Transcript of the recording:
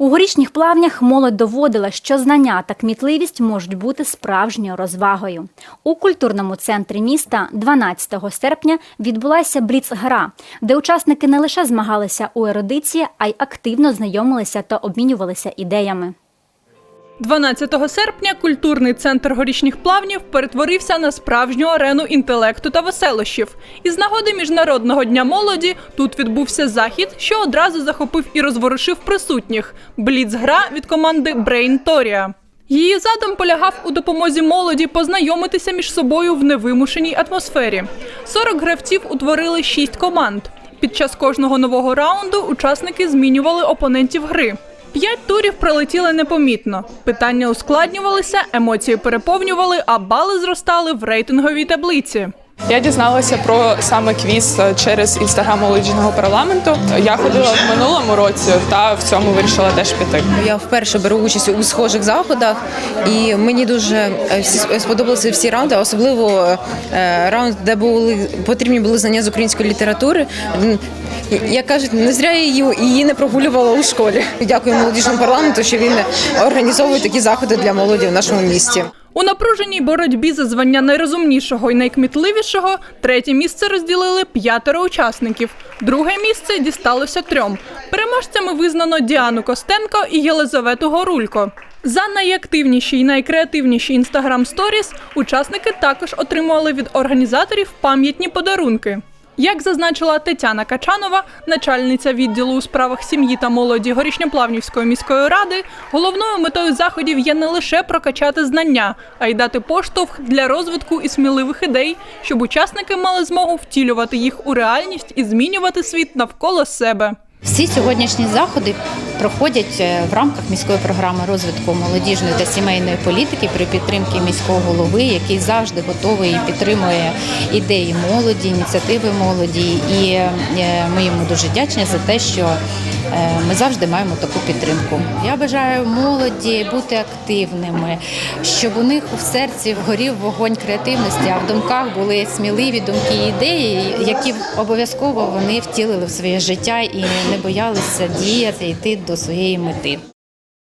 У горішніх плавнях молодь доводила, що знання та кмітливість можуть бути справжньою розвагою. У культурному центрі міста 12 серпня відбулася бріц-гра, де учасники не лише змагалися у ерудиції, а й активно знайомилися та обмінювалися ідеями. 12 серпня культурний центр горішніх плавнів перетворився на справжню арену інтелекту та веселощів. Із нагоди Міжнародного дня молоді тут відбувся захід, що одразу захопив і розворушив присутніх. Бліц-гра від команди Brain Toria. Її задум полягав у допомозі молоді познайомитися між собою в невимушеній атмосфері. 40 гравців утворили 6 команд. Під час кожного нового раунду учасники змінювали опонентів гри. П'ять турів пролетіли непомітно. Питання ускладнювалися, емоції переповнювали, а бали зростали в рейтинговій таблиці. Я дізналася про саме квіз е, через інстаграм молодіжного парламенту. Я ходила в минулому році та в цьому вирішила теж піти. Я вперше беру участь у схожих заходах, і мені дуже е, сподобалися всі раунди, особливо е, раунд, де були потрібні були знання з української літератури. Як кажуть, не зря її, її не прогулювала у школі. Дякую молодіжному парламенту, що він організовує такі заходи для молоді в нашому місті. У напруженій боротьбі за звання найрозумнішого і найкмітливішого третє місце розділили п'ятеро учасників. Друге місце дісталося трьом. Переможцями визнано Діану Костенко і Єлизавету Горулько. За найактивніші і найкреативніші інстаграм сторіс учасники також отримували від організаторів пам'ятні подарунки. Як зазначила Тетяна Качанова, начальниця відділу у справах сім'ї та молоді Горішньоплавнівської міської ради, головною метою заходів є не лише прокачати знання, а й дати поштовх для розвитку і сміливих ідей, щоб учасники мали змогу втілювати їх у реальність і змінювати світ навколо себе. Всі сьогоднішні заходи проходять е, в рамках міської програми розвитку молодіжної та сімейної політики при підтримці міського голови, який завжди готовий і підтримує ідеї молоді, ініціативи молоді. І е, ми йому дуже вдячні за те, що ми завжди маємо таку підтримку. Я бажаю молоді бути активними, щоб у них в серці горів вогонь креативності, а в думках були сміливі думки і ідеї, які обов'язково вони втілили в своє життя і не боялися діяти, йти до своєї мети.